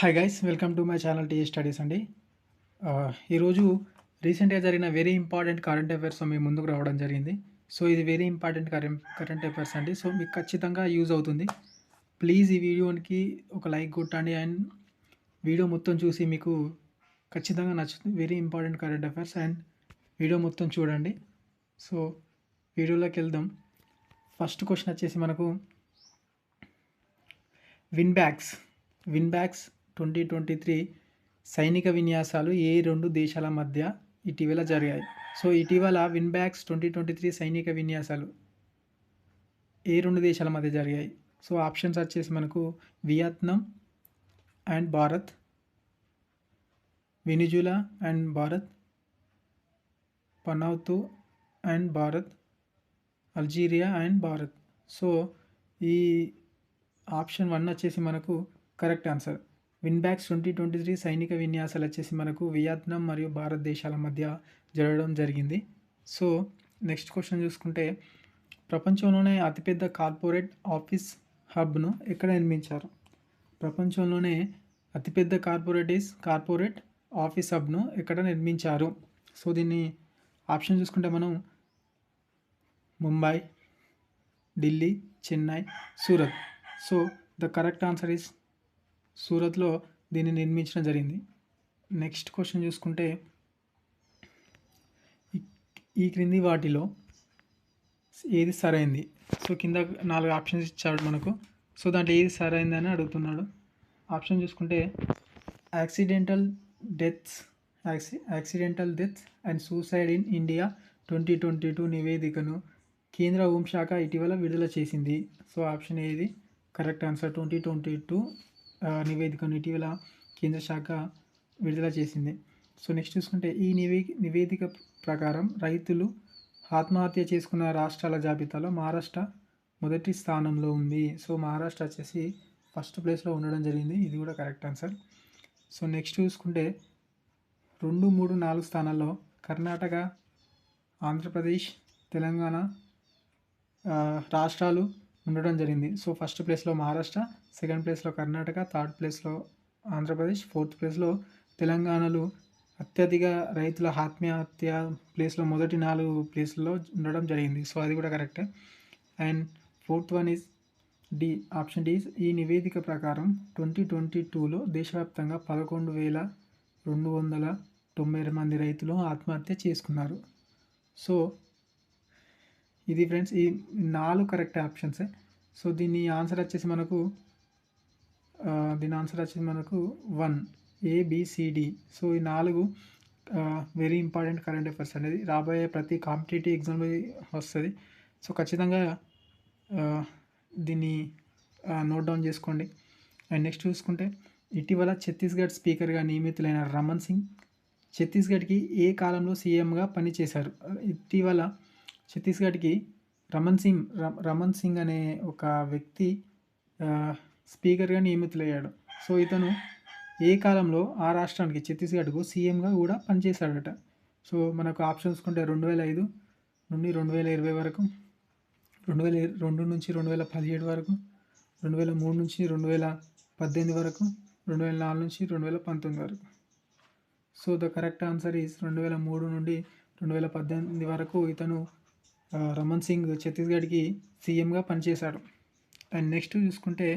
Hi guys welcome to my channel T studies అండి. ఈరోజు రీసెంట్గా జరిగిన వెరీ ఇంపార్టెంట్ కరెంట్ అఫైర్స్ మీ ముందుకు రావడం జరిగింది. సో ఇది very important current current affairs అండి. సో మీకు ఖచ్చితంగా యూజ్ అవుతుంది. ప్లీజ్ ఈ వీడియోకి ఒక లైక్ కొట్టండి అండ్ వీడియో మొత్తం చూసి మీకు ఖచ్చితంగా నచ్చుతుంది. Very important current affairs and video మొత్తం చూడండి. సో వీడియోలోకి వెళ్దాం. ఫస్ట్ క్వశ్చన్ వచ్చేసి మనకు VINBAX VINBAX twenty twenty three సైనిక విన్యాసాలు ఏ రెండు దేశాల మధ్య ఇటీవల జరిగాయి. సో ఇటీవల win bags twenty twenty three సైనిక విన్యాసాలు ఏ రెండు దేశాల మధ్య జరిగాయి. సో ఆప్షన్స్ వచ్చేసి మనకు Vietnam and Bharat Venezuela and Bharat Vanuatu and Bharat Algeria and Bharat. So ఈ ఆప్షన్ వన్ వచ్చేసి మనకు correct answer. VINBAX twenty twenty three సైనిక విన్యాసాలు వచ్చేసి మనకు వియత్నాం మరియు భారతదేశాల మధ్య జరగడం జరిగింది. సో నెక్స్ట్ క్వశ్చన్ చూసుకుంటే ప్రపంచంలోనే అతిపెద్ద కార్పొరేట్ ఆఫీస్ హబ్ను ఎక్కడ నిర్మించారు? ప్రపంచంలోనే అతిపెద్ద కార్పొరేటిస్ కార్పొరేట్ ఆఫీస్ హబ్ను ఎక్కడ నిర్మించారు? సో దీన్ని ఆప్షన్ చూసుకుంటే మనం Mumbai Delhi Chennai Surat. So the correct answer is సూరత్లో దీన్ని నిర్మించడం జరిగింది. నెక్స్ట్ క్వశ్చన్ చూసుకుంటే ఈ- క్రింది వాటిలో ఏది సరైంది? సో కింద నాలుగు ఆప్షన్స్ ఇచ్చాడు మనకు. సో దాంట్లో ఏది సరైంది అని అడుగుతున్నాడు. ఆప్షన్ చూసుకుంటే accidental deaths acci accidental deaths and suicide in India twenty twenty two నివేదికను కేంద్ర హోంశాఖ ఇటీవల విడుదల చేసింది. సో ఆప్షన్ ఏది? Correct answer twenty twenty two నివేదికను ఇటీవల కేంద్ర శాఖ విడుదల చేసింది. సో నెక్స్ట్ చూసుకుంటే ఈ నివే నివేదిక ప్రకారం రైతులు ఆత్మహత్య చేసుకున్న రాష్ట్రాల జాబితాలో మహారాష్ట్ర మొదటి స్థానంలో ఉంది. సో మహారాష్ట్ర వచ్చేసి ఫస్ట్ ప్లేస్లో ఉండడం జరిగింది. ఇది కూడా కరెక్ట్ ఆన్సర్. సో నెక్స్ట్ చూసుకుంటే రెండు మూడు నాలుగు స్థానాల్లో కర్ణాటక ఆంధ్రప్రదేశ్ తెలంగాణ రాష్ట్రాలు ఉండడం జరిగింది. సో ఫస్ట్ ప్లేస్లో మహారాష్ట్ర సెకండ్ ప్లేస్లో కర్ణాటక థర్డ్ ప్లేస్లో ఆంధ్రప్రదేశ్ ఫోర్త్ ప్లేస్లో తెలంగాణలో. అత్యధిక రైతుల ఆత్మహత్య ప్లేస్లో మొదటి నాలుగు ప్లేస్లో ఉండడం జరిగింది. సో అది కూడా కరెక్టే. And fourth one is D option D ఈ నివేదిక ప్రకారం ట్వంటీ ట్వంటీ టూలో దేశవ్యాప్తంగా పదకొండు వేల రెండు వందల తొంభై మంది రైతులు ఆత్మహత్య చేసుకున్నారు. సో ఇది ఫ్రెండ్స్ ఈ నాలుగు కరెక్ట్ ఆప్షన్సే. సో దీని ఆన్సర్ వచ్చేసి మనకు దీని ఆన్సర్ వచ్చేసి మనకు వన్ ఏబిసిడి సో ఈ నాలుగు వెరీ ఇంపార్టెంట్ కరెంట్ అఫైర్స్ అనేది రాబోయే ప్రతి కాంపిటేటివ్ ఎగ్జామ్ వస్తుంది. సో ఖచ్చితంగా దీన్ని నోట్ డౌన్ చేసుకోండి. అండ్ నెక్స్ట్ చూసుకుంటే ఇటీవల ఛత్తీస్గఢ్ స్పీకర్గా నియమితులైన రమణ్ సింగ్ ఛత్తీస్గఢ్కి ఏ కాలంలో సీఎంగా పనిచేశారు? ఇటీవల ఛత్తీస్గఢ్కి రమణ్ సింగ్ ర- రమణ్ సింగ్ అనే ఒక వ్యక్తి స్పీకర్గా నియమితులయ్యాడు. సో ఇతను ఏ కాలంలో ఆ రాష్ట్రానికి ఛత్తీస్గఢ్కు సీఎంగా కూడా పనిచేశాడట. సో మనకు ఆప్షన్స్ చూసుకుంటే రెండు వేల ఐదు నుండి రెండు వేల ఇరవై వరకు రెండు వేల రెండు నుంచి రెండు వేల పదిహేడు వరకు రెండు వేల మూడు నుంచి రెండు వేల పద్దెనిమిది వరకు రెండు వేల నాలుగు నుంచి రెండు వేల పంతొమ్మిది వరకు. So the correct answer is రెండు వేల మూడు నుండి రెండు వేల పద్దెనిమిది వరకు ఇతను రమణ్ సింగ్ ఛత్తీస్గఢ్కి సీఎంగా పనిచేశాడు. అండ్ నెక్స్ట్ చూసుకుంటే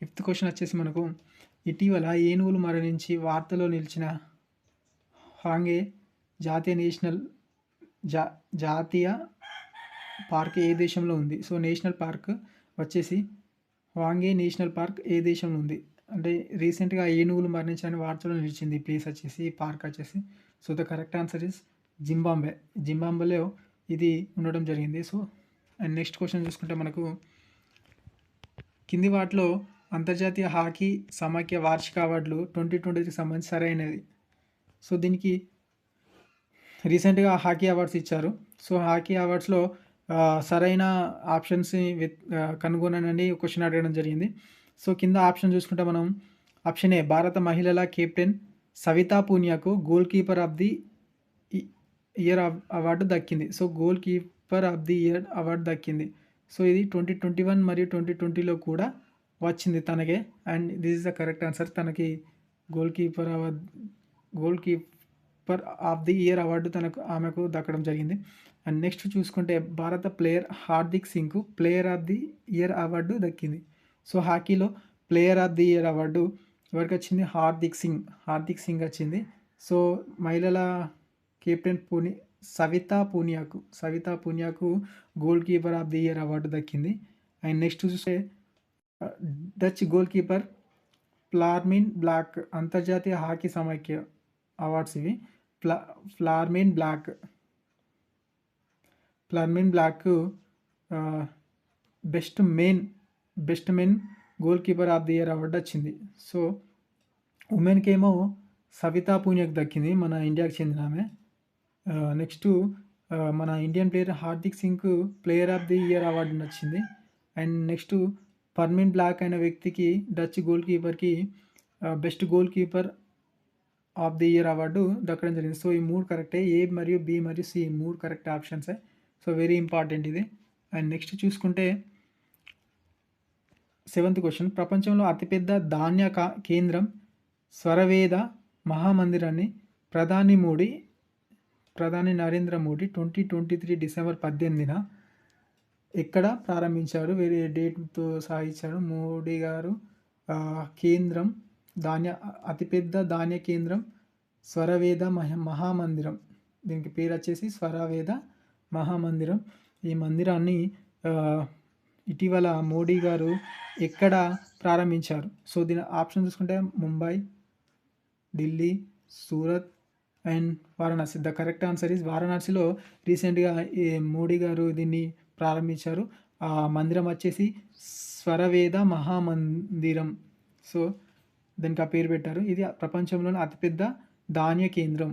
ఫిఫ్త్ క్వశ్చన్ వచ్చేసి మనకు ఇటీవల ఏనుగులు మరణించి వార్తలో నిలిచిన హాంగే జాతీయ నేషనల్ జా జాతీయ పార్క్ ఏ దేశంలో ఉంది? సో నేషనల్ పార్క్ వచ్చేసి వాంగే నేషనల్ పార్క్ ఏ దేశంలో ఉంది? అంటే రీసెంట్గా ఏనుగులు మరణించాలని వార్తలో నిలిచింది ఈ ప్లేస్ వచ్చేసి పార్క్ వచ్చేసి. So the correct answer is Zimbabwe. జింబాంబేలో ఇది ఉండడం జరిగింది. సో అండ్ నెక్స్ట్ క్వశ్చన్ చూసుకుంటే మనకు కింది వాటిలో అంతర్జాతీయ హాకీ సమాఖ్య వార్షిక అవార్డులు ట్వంటీ ట్వంటీకి సంబంధించి సరైనది సో దీనికి రీసెంట్గా హాకీ అవార్డ్స్ ఇచ్చారు. సో హాకీ అవార్డ్స్లో సరైన ఆప్షన్స్ని కనుగొనని క్వశ్చన్ అడగడం జరిగింది. సో కింద ఆప్షన్ చూసుకుంటే మనం ఆప్షన్ ఏ భారత మహిళల captain Savita పూనియాకు goal keeper of the year award దక్కింది. So goal keeper of the year award దక్కింది. సో ఇది ట్వంటీ ట్వంటీ వన్ మరియు ట్వంటీ ట్వంటీలో కూడా వచ్చింది తనకే. And this is the correct answer తనకి goal keeper award goal keeper of the year award తనకు ఆమెకు దక్కడం జరిగింది. అండ్ నెక్స్ట్ చూసుకుంటే భారత player Hardik సింగ్కు player of the year award దక్కింది. So హాకీలో player of the year award ఎవరికి వచ్చింది? హార్దిక్ సింగ్ హార్దిక్ సింగ్ వచ్చింది. సో మహిళల కెప్టెన్ పూని సవితా పూనియాకు Savita పూనియాకు goalkeeper of the year award దక్కింది. అండ్ నెక్స్ట్ చూస్తే Dutch goalkeeper Pirmin Blaak అంతర్జాతీయ హాకీ సమైక్య అవార్డ్స్ ఇవి. ప్లా Pirmin Blaak Pirmin Blaak best main best men goalkeeper of the year award వచ్చింది సో ఉమెన్కి ఏమో సవితా పూనియాకు దక్కింది మన ఇండియాకి చెందిన ఆమె. నెక్స్ట్ మన Indian player Hardik సింగ్కు player of the year award వచ్చింది అండ్ నెక్స్ట్ పర్మిన్ బ్లాక్ అయిన వ్యక్తికి Dutch goal కీపర్కి best goalkeeper of the year award దక్కడం జరిగింది. సో ఈ మూడు కరెక్టే ఏ మరియు బి మరియు సి మూడు కరెక్ట్ ఆప్షన్సే సో వెరీ ఇంపార్టెంట్ ఇది. అండ్ నెక్స్ట్ చూసుకుంటే సెవెంత్ క్వశ్చన్ ప్రపంచంలో అతిపెద్ద ధాన్య కేంద్రం స్వరవేద మహామందిరాన్ని ప్రధాని మోడీ ప్రధాని Narendra Modi twenty twenty three December పద్దెనిమిదిన ఎక్కడ ప్రారంభించారు? వేరే డేట్తో సాగించారు మోడీ గారు కేంద్రం ధాన్య అతిపెద్ద ధాన్య కేంద్రం స్వరవేద మహ మహామందిరం. దీనికి పేరు వచ్చేసి స్వరవేద మహామందిరం. ఈ మందిరాన్ని ఇటీవల మోడీ గారు ఎక్కడ ప్రారంభించారు? సో దీని ఆప్షన్ చూసుకుంటే Mumbai Delhi Surat and Varanasi the correct answer is వారణాసిలో రీసెంట్గా మోడీ గారు దీన్ని ప్రారంభించారు. ఆ మందిరం వచ్చేసి స్వరవేద మహామందిరం. సో దానికి ఆ పేరు పెట్టారు. ఇది ప్రపంచంలోనే అతిపెద్ద ధాన్య కేంద్రం.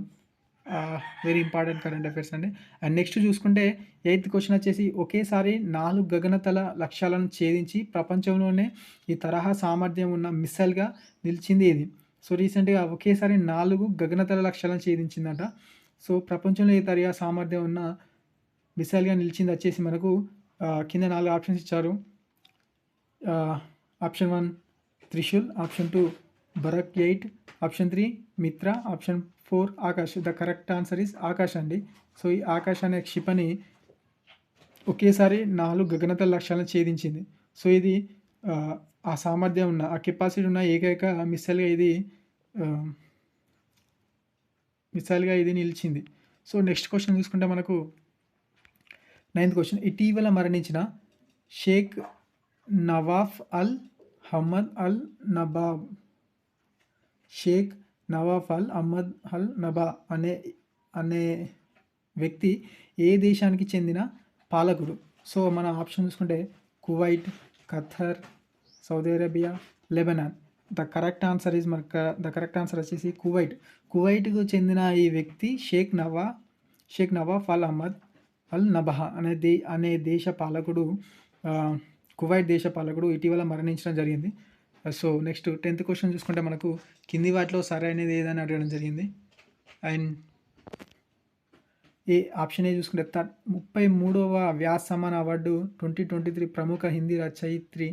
వెరీ ఇంపార్టెంట్ కరెంట్ అఫైర్స్ అండి. అండ్ నెక్స్ట్ చూసుకుంటే ఎయిత్ క్వశ్చన్ వచ్చేసి ఒకేసారి నాలుగు గగనతల లక్ష్యాలను ఛేదించి ప్రపంచంలోనే ఈ తరహా సామర్థ్యం ఉన్న మిస్సైల్గా నిలిచింది ఇది సో రీసెంట్గా ఒకేసారి నాలుగు గగనతల లక్ష్యాలను ఛేదించిందట. సో ప్రపంచంలో ఏ తరహా సామర్థ్యం ఉన్న మిసైల్గా నిలిచింది వచ్చేసి మనకు కింద నాలుగు ఆప్షన్స్ ఇచ్చారు. Option one Trishul option two Bharat eight option three Mitra option four Akash. The correct answer is Akash అండి. సో ఈ ఆకాష్ అనే క్షిపణి ఒకేసారి నాలుగు గగనతల లక్ష్యాలను ఛేదించింది. సో ఇది ఆ సామర్థ్యం ఉన్న ఆ కెపాసిటీ ఉన్న ఏకైక మిసైల్గా ఇది మిసైల్గా ఇది నిలిచింది. సో నెక్స్ట్ క్వశ్చన్ చూసుకుంటే మనకు నైన్త్ క్వశ్చన్. ఇటీవల మరణించిన Sheikh Nawaf Al Ahmad Al Sabah. Sheikh Nawaf Al Ahmad Al Sabah అనే అనే వ్యక్తి ఏ దేశానికి చెందిన పాలకుడు? సో మన ఆప్షన్ చూసుకుంటే Kuwait Qatar Saudi Arabia Lebanon. The correct answer is మనకు ద కరెక్ట్ ఆన్సర్ వచ్చేసి కువైట్. కువైట్కు చెందిన ఈ వ్యక్తి Sheikh Nawa Sheikh Nawaf Al Ahmad Al Sabah అనే దే అనే దేశ పాలకుడు కువైట్ దేశ పాలకుడు ఇటీవల మరణించడం జరిగింది. సో నెక్స్ట్ టెన్త్ క్వశ్చన్ చూసుకుంటే మనకు కింది వాటిలో సరైనది ఏదని అడగడం జరిగింది. అండ్ ఏ ఆప్షన్ ఏ చూసుకుంటే త ముప్పై మూడవ Vyas Samman award twenty twenty three ప్రముఖ హిందీ రచయిత్రి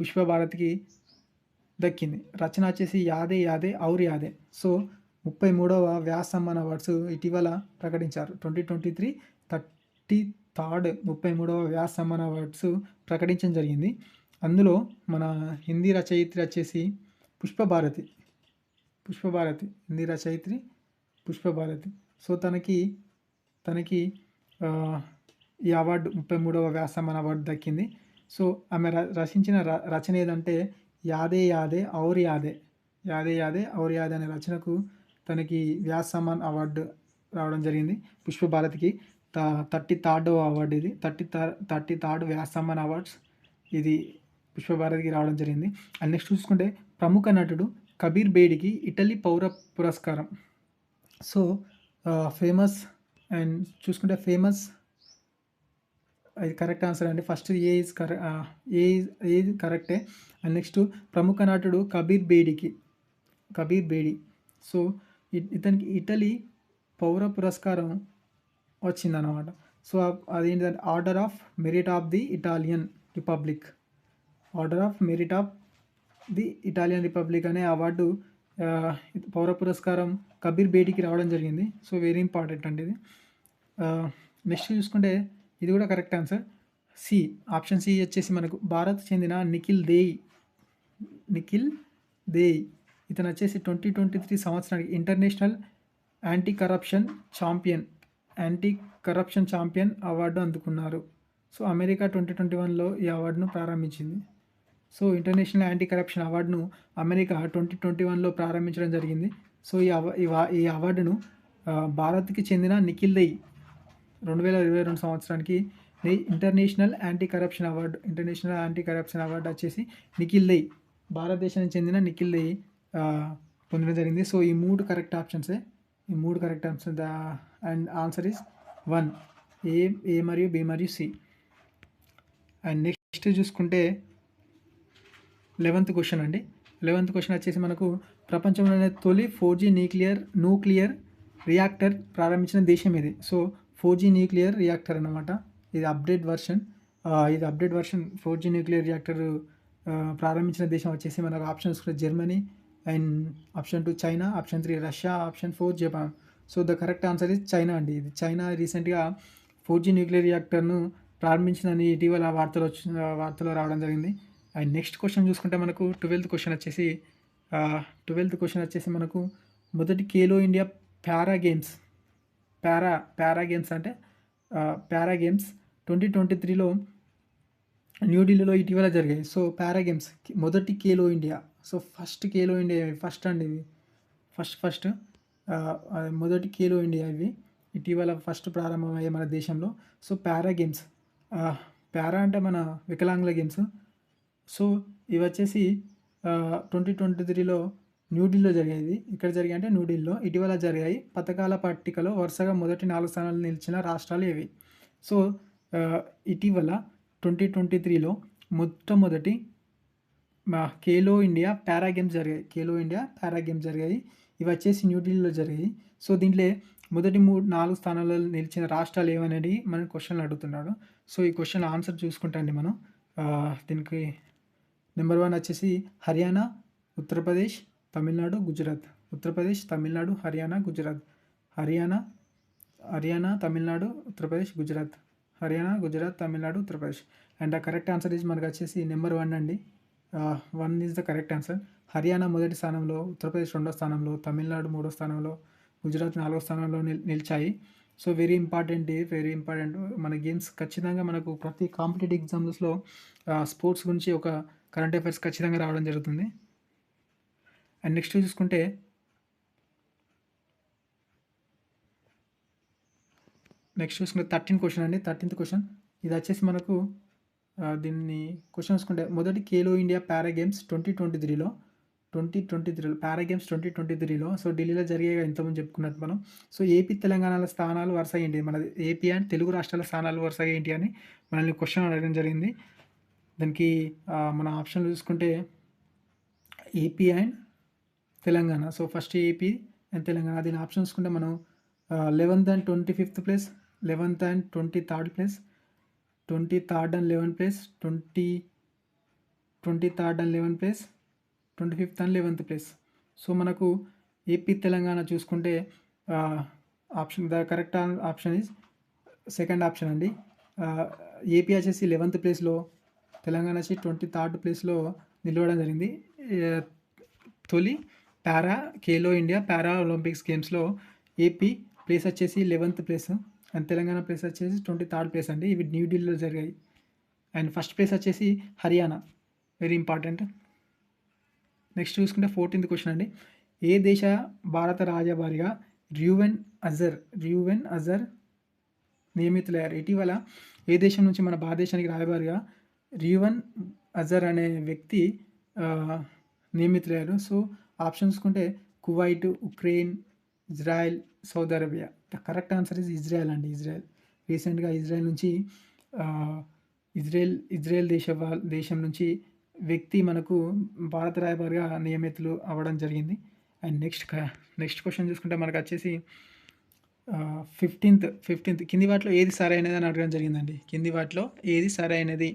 పుష్పభారతికి దక్కింది. రచన వచ్చేసి యాదే యాదే ఔర్ యాదే. సో ముప్పై మూడవ వ్యాసం అన్న అవార్డ్స్ ఇటీవల ప్రకటించారు. Twenty twenty three thirty third ముప్పై మూడవ వ్యాసం అన్న అవార్డ్స్ ప్రకటించడం జరిగింది. అందులో మన హిందీ రచయిత్రి వచ్చేసి పుష్పభారతి. పుష్పభారతి హిందీ రచయిత్రి పుష్పభారతి. సో తనకి తనకి ఈ అవార్డు ముప్పై మూడవ వ్యాసమన అవార్డు దక్కింది. సో ఆమె రచించిన ర రచన ఏదంటే యాదే యాదే ఔర్ యాదే. యాదే యాదే ఔర్ యాదే అనే రచనకు తనకి వ్యాస్ సమాన్ అవార్డు రావడం జరిగింది. పుష్పభారతికి థర్టీ థర్డ్ అవార్డు ఇది. Thirty thirty third Vyas Samman awards ఇది పుష్పభారతికి రావడం జరిగింది. అండ్ నెక్స్ట్ చూసుకుంటే ప్రముఖ నటుడు కబీర్ బేడికి ఇటలీ పౌర పురస్కారం. సో ఫేమస్ అండ్ చూసుకుంటే ఫేమస్ అది కరెక్ట్ ఆన్సర్ అండి. First A is correct A A. కరెక్టే అండ్ నెక్స్ట్ ప్రముఖ నటుడు కబీర్ బేడికి కబీర్ బేడి. సో ఇతనికి ఇటలీ పౌర పురస్కారం వచ్చిందనమాట so అదేంటిదంటే Order of Merit of the Italian Republic Order of Merit of the Italian Republic అనే అవార్డు పౌర పురస్కారం కబీర్ బేటికి రావడం జరిగింది. సో వెరీ ఇంపార్టెంట్ అండి ఇది. నెక్స్ట్ చూసుకుంటే ఇది కూడా correct answer. C option C వచ్చేసి మనకు భారత్ చెందిన నిఖిల్ దేయ్. నిఖిల్ దేయ్. ఇతను వచ్చేసి ట్వంటీ ట్వంటీ త్రీ సంవత్సరానికి international anti corruption champion anti corruption champion award అందుకున్నారు. సో అమెరికా ట్వంటీ ట్వంటీ వన్లో ఈ అవార్డును ప్రారంభించింది. సో ఇంటర్నేషనల్ యాంటీ కరప్షన్ అవార్డును అమెరికా ట్వంటీ ట్వంటీ వన్లో ప్రారంభించడం జరిగింది. సో ఈ అవ ఈ ఈ అవార్డును భారత్కి చెందిన నిఖిల్ దయ్ రెండు వేల ఇరవై రెండు సంవత్సరానికి international anti corruption award international anti corruption award వచ్చేసి నిఖిల్ దయ్ భారతదేశానికి చెందిన నిఖిల్ దయ్ పొందడం జరిగింది. సో ఈ మూడు కరెక్ట్ ఆప్షన్సే. ఈ మూడు correct option and answer is one. A A మరియు బి మరియు సి. అండ్ నెక్స్ట్ చూసుకుంటే లెవెంత్ క్వశ్చన్ అండి. లెవెంత్ క్వశ్చన్ వచ్చేసి మనకు ప్రపంచంలోనే తొలి four G nuclear nuclear reactor ప్రారంభించిన దేశం ఇది so four G nuclear reactor అన్నమాట. ఇది అప్డేట్ వర్షన్. ఇది update version four G nuclear reactor ప్రారంభించిన దేశం వచ్చేసి మనకు ఆప్షన్స్ కూడా Germany and option two China option three Russia option four Japan. So the correct answer is China అండి. ఇది చైనా రీసెంట్గా ఫోర్ జీ న్యూక్లియర్ రియాక్టర్ను ప్రారంభించిందని ఇటీవల వార్తలు వచ్చిన వార్తలు రావడం జరిగింది. అండ్ నెక్స్ట్ క్వశ్చన్ చూసుకుంటే మనకు ట్వెల్త్ క్వశ్చన్ వచ్చేసి ట్వెల్త్ క్వశ్చన్ వచ్చేసి మనకు మొదటి Khelo India para games para para games అంటే పారా గేమ్స్ ట్వంటీ ట్వంటీ త్రీలో న్యూఢిల్లీలో ఇటీవల జరిగాయి. సో పారా గేమ్స్ మొదటి Khelo India. So first Khelo India first అండి ఇవి. ఫస్ట్ ఫస్ట్ మొదటి కేలో ఇండియా ఇవి. ఇటీవల ఫస్ట్ ప్రారంభమయ్యే మన దేశంలో. సో పారా గేమ్స్ పారా అంటే మన వికలాంగుల గేమ్స్. సో ఇవి వచ్చేసి ట్వంటీ ట్వంటీ త్రీలో న్యూఢిల్లీలో జరిగేది. ఇక్కడ జరిగాయి అంటే న్యూఢిల్లీలో ఇటీవల జరిగాయి. పథకాల పట్టికలో వరుసగా మొదటి నాలుగు స్థానాలు నిలిచిన రాష్ట్రాలు ఇవి సో ఇటీవల ట్వంటీ ట్వంటీ త్రీలో మొట్టమొదటి మా ఖేలో ఇండియా పారా గేమ్స్ జరిగాయి. ఖేలో ఇండియా పారా గేమ్స్ జరిగాయి. ఇవి వచ్చేసి న్యూఢిల్లీలో జరిగాయి. సో దీంట్లో మొదటి మూడు నాలుగు స్థానాల్లో నిలిచిన రాష్ట్రాలు ఏమనేది మనం క్వశ్చన్లు అడుగుతున్నాడు. సో ఈ క్వశ్చన్ ఆన్సర్ చూసుకుంటాండి మనం. దీనికి నెంబర్ వన్ వచ్చేసి హర్యానా ఉత్తరప్రదేశ్ తమిళనాడు గుజరాత్. ఉత్తరప్రదేశ్ తమిళనాడు హర్యానా గుజరాత్. హర్యానా హర్యానా తమిళనాడు ఉత్తరప్రదేశ్ గుజరాత్. హర్యానా గుజరాత్ తమిళనాడు ఉత్తరప్రదేశ్. అండ్ ఆ కరెక్ట్ ఆన్సర్ ఈజ్ మనకు వచ్చేసి నెంబర్ వన్ అండి. One is the correct answer. Haryana మొదటి స్థానంలో ఉత్తరప్రదేశ్ రెండో స్థానంలో తమిళనాడు మూడో స్థానంలో గుజరాత్ నాలుగో స్థానంలో నిల్ నిలిచాయి. So very important very important. మన గేమ్స్ ఖచ్చితంగా మనకు ప్రతి కాంపిటేటివ్ ఎగ్జామ్స్లో స్పోర్ట్స్ గురించి ఒక కరెంట్ అఫైర్స్ ఖచ్చితంగా రావడం జరుగుతుంది. అండ్ నెక్స్ట్ చూసుకుంటే నెక్స్ట్ చూసుకుంటే థర్టీన్ క్వశ్చన్ అండి. Thirteenth question. ఇది వచ్చేసి మనకు దీన్ని క్వశ్చన్ చూసుకుంటే మొదటి Khelo India para games twenty twenty త్రీలో. ట్వంటీ ట్వంటీ త్రీలో పారా గేమ్స్ ట్వంటీ ట్వంటీ త్రీలో. సో ఢిల్లీలో జరిగే ఇంతకుముందు చెప్పుకున్నట్టు మనం. సో ఏపీ తెలంగాణలో స్థానాలు వరుస ఏంటి? మన ఏపీ అండ్ తెలుగు రాష్ట్రాల స్థానాలు వరుస ఏంటి అని మనల్ని క్వశ్చన్ అడగడం జరిగింది. దానికి మన ఆప్షన్లు చూసుకుంటే AP and Telangana. So first AP and Telangana. దీని ఆప్షన్స్ చూసుకుంటే మనం eleventh and twenty fifth place eleventh and twenty third place twenty third and eleven place twenty twenty third and eleven place twenty fifth and eleventh place so మనకు AP Telangana చూసుకుంటే option the correct option is second option అండి. AP వచ్చేసి eleventh ప్లేస్లో తెలంగాణ వచ్చి twenty third ప్లేస్లో నిలవడం జరిగింది. తొలి para Khelo India para Olympics గేమ్స్లో ఏపీ ప్లేస్ వచ్చేసి eleventh place. And Telangana place వచ్చేసి ట్వంటీ థర్డ్ ప్లేస్ అండి. ఇవి న్యూఢిల్లీలో జరిగాయి. అండ్ ఫస్ట్ ప్లేస్ వచ్చేసి హర్యానా. వెరీ ఇంపార్టెంట్ నెక్స్ట్ చూసుకుంటే ఫోర్టీన్త్ క్వశ్చన్ అండి. ఏ దేశ భారత రాజభారిగా ర్యూవెన్ అజర్ ర్యూవెన్ అజర్ నియమితులయ్యారు? ఇటీవల ఏ దేశం నుంచి మన భారతదేశానికి రాయబారిగా రియువన్ అజర్ అనే వ్యక్తి నియమితులయ్యారు? సో ఆప్షన్స్ ఉంటే Kuwait Ukraine Israel Saudi Arabia. The correct answer is Israel అండి ఇజ్రాయెల్. రీసెంట్గా ఇజ్రాయెల్ నుంచి ఇజ్రాయెల్ ఇజ్రాయెల్ దేశ దేశం నుంచి వ్యక్తి మనకు భారత రాయబారిగా నియమితులు అవ్వడం జరిగింది. అండ్ నెక్స్ట్ నెక్స్ట్ క్వశ్చన్ చూసుకుంటే మనకు వచ్చేసి ఫిఫ్టీన్త్ ఫిఫ్టీన్త్ కింది వాటిలో ఏది సరైనది అని అడగడం జరిగిందండి. కింది వాటిలో ఏది సరైనది?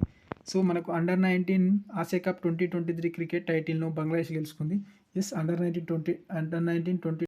సో మనకు under nineteen Asia cup twenty twenty three cricket టైటిల్ను బంగ్లాదేశ్ గెలుచుకుంది. Yes under nineteen twenty under nineteen twenty